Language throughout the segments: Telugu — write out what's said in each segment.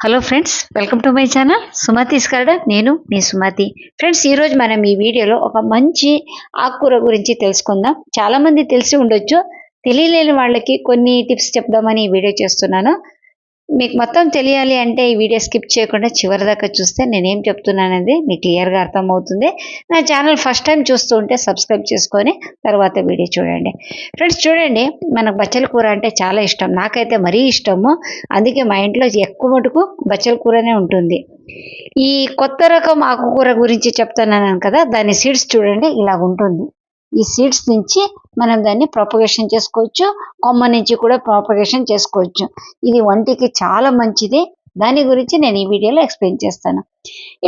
Hello friends welcome to my channel Sumathi's garden నేను మీ సుమతి ఫ్రెండ్స్ ఈరోజు మనం ఈ వీడియోలో ఒక మంచి ఆకుకూర గురించి తెలుసుకుందాం చాలామంది తెలిసి ఉండొచ్చు తెలియలేని వాళ్ళకి కొన్ని టిప్స్ చెప్దామని ఈ వీడియో చేస్తున్నాను మీకు మొత్తం తెలియాలి అంటే ఈ వీడియో స్కిప్ చేయకుండా చివరి దాకా చూస్తే నేనేం చెప్తున్నానది మీకు క్లియర్గా అర్థమవుతుంది. నా ఛానల్ ఫస్ట్ టైం చూస్తూ ఉంటే సబ్స్క్రైబ్ చేసుకొని తర్వాత వీడియో చూడండి. ఫ్రెండ్స్ చూడండి మనకు బచ్చల కూర అంటే చాలా ఇష్టం. నాకైతే మరీ ఇష్టము. అందుకే మా ఇంట్లో ఎక్కువ మటుకు బచ్చల కూరనే ఉంటుంది. ఈ కొత్త రకం ఆకుకూర గురించి చెప్తున్నాను కదా దాని సీడ్స్ చూడండి ఇలా ఉంటుంది. ఈ సీడ్స్ నుంచి మనం దాన్ని ప్రొపగేషన్ చేసుకోవచ్చు కొమ్మ నుంచి కూడా ప్రాపగేషన్ చేసుకోవచ్చు. ఇది ఒంటికి చాలా మంచిది. దాని గురించి నేను ఈ వీడియోలో ఎక్స్ప్లెయిన్ చేస్తాను.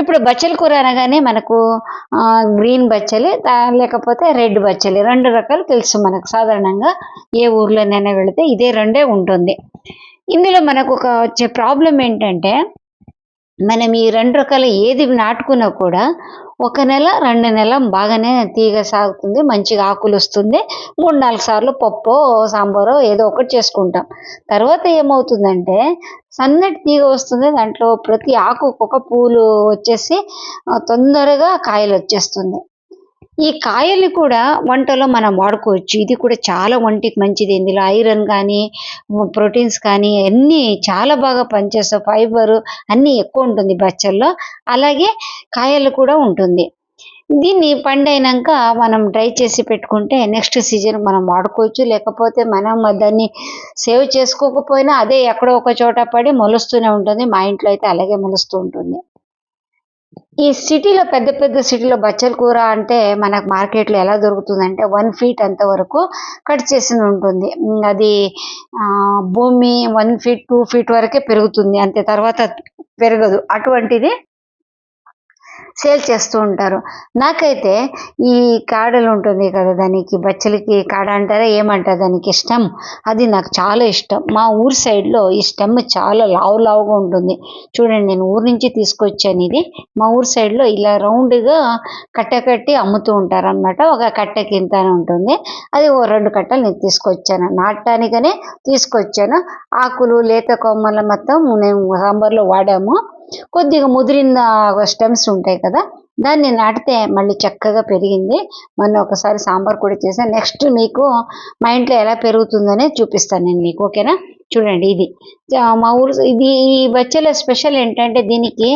ఇప్పుడు బచ్చల కూర అనగానే మనకు గ్రీన్ బచ్చలి లేకపోతే రెడ్ బచ్చలి రెండు రకాలు తెలుసు మనకు. సాధారణంగా ఏ ఊర్లోనైనా వెళితే ఇదే రెండే ఉంటుంది. ఇందులో మనకు ఒక వచ్చే ప్రాబ్లం ఏంటంటే మనం ఈ రెండు రకాల ఏది నాటుకున్నా కూడా ఒక నెల రెండు నెల బాగానే తీగ సాగుతుంది మంచిగా ఆకులు వస్తుంది. మూడు నాలుగు సార్లు పప్పు సాంబారో ఏదో ఒకటి చేసుకుంటాం. తర్వాత ఏమవుతుందంటే సన్నటి తీగ వస్తుంది దాంట్లో ప్రతి ఆకు ఒక పూలు వచ్చేసి తొందరగా కాయలు వచ్చేస్తుంది. ఈ కాయల్ని కూడా వంటలో మనం వాడుకోవచ్చు. ఇది కూడా చాలా వంటికి మంచిది. ఇందులో ఐరన్ కానీ ప్రోటీన్స్ కానీ అన్నీ చాలా బాగా పనిచేస్తాయి. ఫైబర్ అన్నీ ఎక్కువ ఉంటుంది బచ్చల్లో. అలాగే కాయలు కూడా ఉంటుంది. దీన్ని పండైనాక మనం డ్రై చేసి పెట్టుకుంటే నెక్స్ట్ సీజన్ మనం వాడుకోవచ్చు. లేకపోతే మనం దాన్ని సేవ్ చేసుకోకపోయినా అదే ఎక్కడో ఒక చోట పడి మొలుస్తూనే ఉంటుంది. మా ఇంట్లో అయితే అలాగే మొలుస్తూ ఉంటుంది. ఈ సిటీలో పెద్ద పెద్ద సిటీలో బచ్చల కూర అంటే మనకు మార్కెట్లో ఎలా దొరుకుతుందంటే వన్ ఫీట్ అంత వరకు కట్ చేసి ఉంటుంది. అది భూమి వన్ ఫీట్ టూ ఫీట్ వరకే పెరుగుతుంది. అంతే తర్వాత పెరగదు. అటువంటిది సేల్ చేస్తూ ఉంటారు. నాకైతే ఈ కాడలు ఉంటుంది కదా దానికి బచ్చలికి కాడ అంటారా ఏమంటారు దానికి స్టెమ్ అది నాకు చాలా ఇష్టం. మా ఊరు సైడ్లో ఈ స్టెమ్ చాలా లావు లావుగా ఉంటుంది. చూడండి నేను ఊరు నుంచి తీసుకొచ్చాను ఇది. మా ఊరు సైడ్లో ఇలా రౌండ్గా కట్ట కట్టి అమ్ముతూ ఉంటారు అనమాట ఒక కట్ట ఇంత ఉంటుంది. అది ఓ రెండు కట్టలు నేను తీసుకొచ్చాను. నాటడానికనే తీసుకొచ్చాను. ఆకులు లేత కొమ్మల మొత్తం మేము సాంబార్లో వాడాము. కొద్దిగా ముదిరిన స్టెమ్స్ ఉంటాయి కదా దాన్ని నాటితే మళ్ళీ చక్కగా పెరిగింది. మొన్న ఒకసారి సాంబార్ కూడా చేశాను నెక్స్ట్ మీకు మా ఇంట్లో ఎలా పెరుగుతుందనే చూపిస్తాను నేను మీకు ఓకేనా? చూడండి ఇది. మా ఊరు ఇది ఈ బచ్చల స్పెషల్ ఏంటంటే దీనికి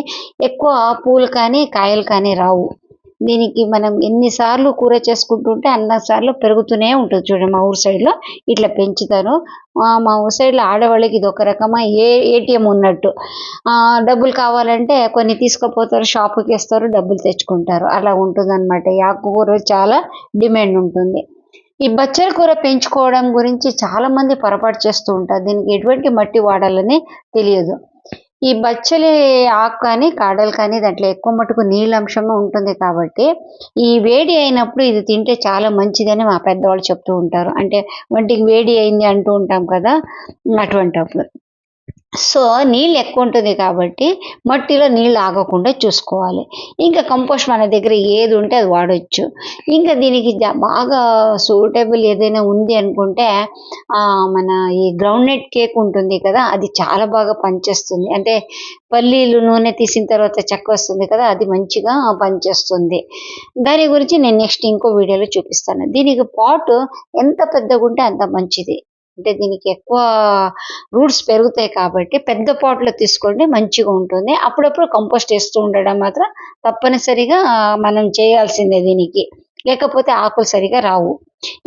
ఎక్కువ పూలు కానీ కాయలు కానీ రావు. దీనికి మనం ఎన్నిసార్లు కూర చేసుకుంటుంటే అన్నసార్లు పెరుగుతూనే ఉంటుంది చూడండి మా ఊరు సైడ్లో. ఇట్లా పెంచుతారు మా ఊరు సైడ్లో ఆడవాళ్ళకి ఇది ఒక రకమైన ఏ ఏటీఎం ఉన్నట్టు. డబ్బులు కావాలంటే కొన్ని తీసుకుపోతారు షాపుకి వేస్తారు డబ్బులు తెచ్చుకుంటారు. అలా ఉంటుందన్నమాట. ఈ ఆకుకూర చాలా డిమాండ్ ఉంటుంది. ఈ బచ్చల కూర పెంచుకోవడం గురించి చాలామంది పొరపాటు చేస్తూ ఉంటారు. దీనికి ఎటువంటి మట్టి వాడాలని తెలియదు. ఈ బచ్చలి ఆకు కానీ కాడలు కానీ దాంట్లో ఎక్కువ మటుకు నీళ్ళంశంగా ఉంటుంది కాబట్టి ఈ వేడి అయినప్పుడు ఇది తింటే చాలా మంచిదని మా పెద్దవాళ్ళు చెప్తూ ఉంటారు. అంటే వంటికి వేడి అయింది అంటూ ఉంటాం కదా అటువంటప్పుడు. సో నీళ్ళు ఎక్కువ ఉంటుంది కాబట్టి మట్టిలో నీళ్ళు ఆగకుండా చూసుకోవాలి. ఇంకా కంపోస్ట్ మన దగ్గర ఏది ఉంటే అది వాడచ్చు. ఇంకా దీనికి జా- బాగా సూటబుల్ ఏదైనా ఉంది అనుకుంటే మన ఈ గ్రౌండ్ నెట్ కేక్ ఉంటుంది కదా అది చాలా బాగా పనిచేస్తుంది. అంటే పల్లీలు నూనె తీసిన తర్వాత చెక్క వస్తుంది కదా అది మంచిగా పనిచేస్తుంది. దాని గురించి నేను నెక్స్ట్ ఇంకో వీడియోలో చూపిస్తాను. దీనికి పాటు ఎంత పెద్దగా ఉంటే అంత మంచిది. అంటే దీనికి ఎక్కువ రూట్స్ పెరుగుతాయి కాబట్టి పెద్ద పాట్లో తీసుకోండి మంచిగా ఉంటుంది. అప్పుడప్పుడు కంపోస్ట్ వేస్తూ ఉండడం మాత్రం తప్పనిసరిగా మనం చేయాల్సిందే దీనికి. లేకపోతే ఆకులు సరిగా రావు.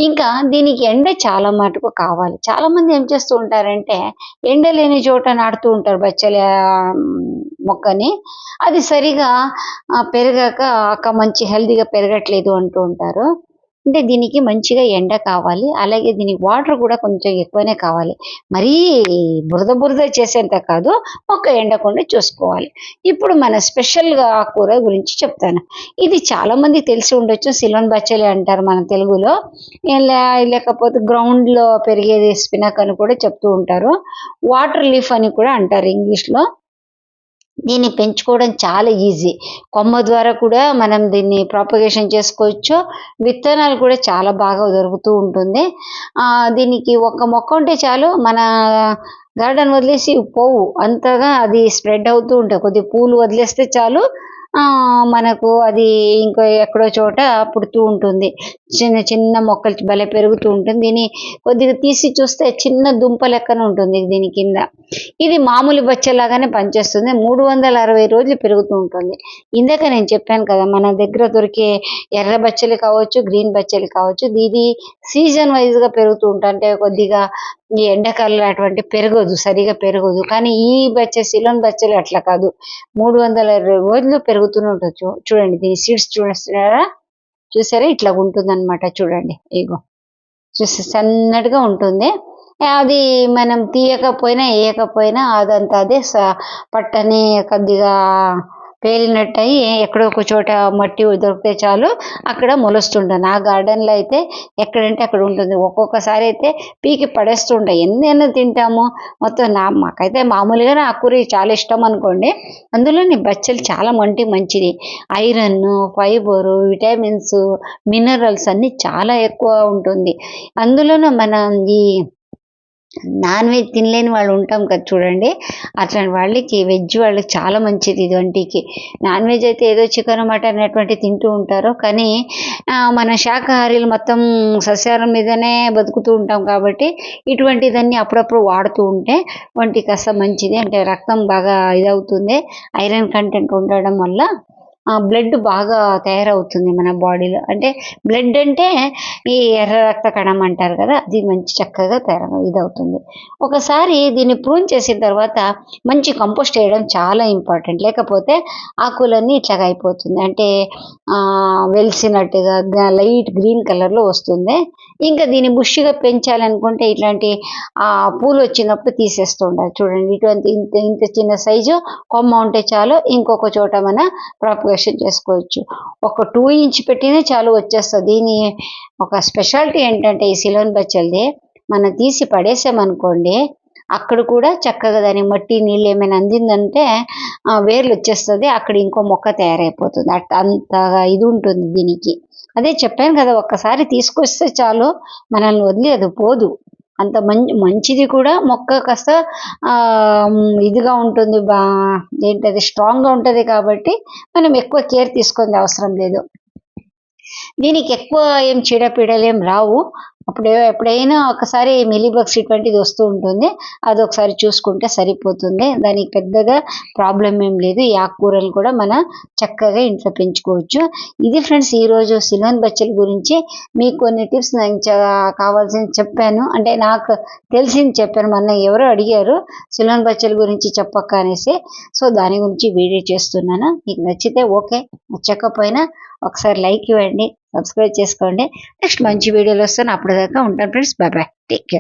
ఇంకా దీనికి ఎండ చాలా మటుకు కావాలి. చాలా మంది ఏం చేస్తూ ఉంటారంటే ఎండ లేని చోట నాటుతూ ఉంటారు బచ్చల మొక్కని. అది సరిగా పెరగక పెరగాక అక్క మంచి హెల్తీగా పెరగట్లేదు అంటూ ఉంటారు. అంటే దీనికి మంచిగా ఎండ కావాలి. అలాగే దీనికి వాటర్ కూడా కొంచెం ఎక్కువనే కావాలి. మరీ బురద బురద చేసేంత కాదు ఒక ఎండకుండా చూసుకోవాలి. ఇప్పుడు మన స్పెషల్గా ఆ కూర గురించి చెప్తాను. ఇది చాలామంది తెలిసి ఉండొచ్చు సిలోన్ బచ్చలి అంటారు మన తెలుగులో. లే- లేకపోతే గ్రౌండ్లో పెరిగేది స్పినాక్ అని కూడా చెప్తూ ఉంటారు. వాటర్ లీఫ్ అని కూడా అంటారు ఇంగ్లీష్లో. దీన్ని పెంచుకోవడం చాలా ఈజీ. కొమ్మ ద్వారా కూడా మనం దీన్ని ప్రాపగేషన్ చేసుకోవచ్చు. విత్తనాలు కూడా చాలా బాగా దొరుకుతూ ఉంటుంది. దీనికి ఒక మొక్క ఉంటే చాలు మన గార్డెన్ వదిలేసి పోవు. అంతగా అది స్ప్రెడ్ అవుతూ ఉంటాయి. కొద్ది పూలు వదిలేస్తే చాలు మనకు అది ఇంకో ఎక్కడో చోట పుడుతూ ఉంటుంది. చిన్న చిన్న మొక్కలు భలే పెరుగుతూ ఉంటుంది. దీన్ని కొద్దిగా తీసి చూస్తే చిన్న దుంప లెక్కన ఉంటుంది దీని కింద. ఇది మామూలు బచ్చలాగానే పనిచేస్తుంది. మూడు వందల అరవై రోజులు పెరుగుతూ ఉంటుంది. ఇందాక నేను చెప్పాను కదా మన దగ్గర దొరికే ఎర్ర బచ్చలు కావచ్చు గ్రీన్ బచ్చలు కావచ్చు ఇది సీజన్ వైజ్గా పెరుగుతూ ఉంటాయి అంటే కొద్దిగా ఈ ఎండాకాలంలో అటువంటి పెరగదు సరిగా పెరగదు. కానీ ఈ బచ్చ సిలోన్ బచ్చలు అట్లా కాదు. మూడు వందల ఇరవై రోజులు పెరుగుతూనే ఉంటుంది చూడండి దీని సీడ్స్ చూస్తున్నారా? చూసారా? ఇట్లా ఉంటుంది చూడండి ఇగో. చూసి సన్నటిగా ఉంటుంది. అది మనం తీయకపోయినా వేయకపోయినా అదంతా అదే స- పట్టని కొద్దిగా పేలినట్టయి ఎక్కడో ఒక చోట మట్టి దొరికితే చాలు అక్కడ మొలుస్తుంటాను ఆ గార్డెన్లో అయితే ఎక్కడంటే అక్కడ ఉంటుంది. ఒక్కొక్కసారి అయితే పీకి పడేస్తుంటాయి. ఎన్నైనా తింటాము. మొత్తం నా మాకైతే మామూలుగానే కూర చాలా ఇష్టం అనుకోండి. అందులోని బచ్చలు చాలా మంటి మంచిది. ఐరన్ ఫైబర్ విటమిన్స్ మినరల్స్ అన్నీ చాలా ఎక్కువ ఉంటుంది. అందులోనూ మనం ఈ నాన్ వెజ్ తినలేని వాళ్ళు ఉంటాం కదా చూడండి. అట్లాంటి వాళ్ళకి వెజ్ వాళ్ళకి చాలా మంచిది ఇది వంటికి. నాన్ వెజ్ అయితే ఏదో చికెన్ మటన్ అనేటువంటి తింటూ ఉంటారు. కానీ మన శాకాహారీలు మొత్తం సస్యాహారం మీదనే బతుకుతూ ఉంటాం కాబట్టి ఇటువంటిదన్నీ అప్పుడప్పుడు వాడుతూ ఉంటే వంటికి కాస్త మంచిది. అంటే రక్తం బాగా ఇదవుతుంది. ఐరన్ కంటెంట్ ఉండడం వల్ల బ్లడ్ బాగా తయారవుతుంది మన బాడీలో. అంటే బ్లడ్ అంటే ఈ ఎర్ర రక్త కణం అంటారు కదా అది మంచి చక్కగా తయారు ఇదవుతుంది. ఒకసారి దీన్ని ప్రూన్ చేసిన తర్వాత మంచి కంపోస్ట్ వేయడం చాలా ఇంపార్టెంట్. లేకపోతే ఆకులన్నీ ఇట్లాగా అయిపోతుంది. అంటే వెలిసినట్టుగా లైట్ గ్రీన్ కలర్లో వస్తుంది. ఇంకా దీన్ని బుష్గా పెంచాలనుకుంటే ఇట్లాంటి పూలు వచ్చినప్పుడు తీసేస్తూ ఉండాలి. చూడండి ఇటువంటి ఇంత ఇంత చిన్న సైజు కొమ్మ ఉంటే చాలు ఇంకొక చోట మన క్వశ్చన్ చేసుకోవచ్చు. ఒక టూ ఇంచ్ పెట్టినే చాలు వచ్చేస్తుంది. దీని ఒక స్పెషాలిటీ ఏంటంటే ఈ సిలోన్ బచ్చల్ది మనం తీసి పడేసామనుకోండి అక్కడ కూడా చక్కగా దాని మట్టి నీళ్ళు ఏమైనా అందిందంటే వేర్లు వచ్చేస్తుంది. అక్కడ ఇంకో మొక్క తయారైపోతుంది. అట్ అంతగా ఇది ఉంటుంది దీనికి. అదే చెప్పాను కదా ఒక్కసారి తీసుకొస్తే చాలు మనల్ని వదిలి అది పోదు. అంత మంచి మంచిది కూడా. మొక్క కాస్త ఇదిగా ఉంటుంది బా ఏంటది స్ట్రాంగ్గా ఉంటుంది కాబట్టి మనం ఎక్కువ కేర్ తీసుకునే అవసరం లేదు. దీనికి ఎక్కువ ఏం చీడపీడలు ఏం రావు. అప్పుడు ఎప్పుడైనా ఒకసారి మిలీబగ్స్ ఇటువంటిది వస్తూ ఉంటుంది. అది ఒకసారి చూసుకుంటే సరిపోతుంది. దానికి పెద్దగా ప్రాబ్లం ఏం లేదు. ఈ ఆకుకూరలు కూడా మన చక్కగా ఇంట్లో పెంచుకోవచ్చు. ఇది ఫ్రెండ్స్ ఈరోజు సిలోన్ బచ్చల గురించి. మీకు కొన్ని టిప్స్ నాకు కావాల్సింది చెప్పాను. అంటే నాకు తెలిసింది చెప్పాను. మొన్న ఎవరో అడిగారు సిలోన్ బచ్చల గురించి చెప్పక్క అనేసి సో దాని గురించి వీడియో చేస్తున్నాను. మీకు నచ్చితే ఓకే. నచ్చకపోయినా ఒకసారి లైక్ ఇవ్వండి. సబ్స్క్రైబ్ చేసుకోండి. నెక్స్ట్ మంచి వీడియోలు వస్తాను. అప్పటిదాకా ఉంటాను friends bye bye take care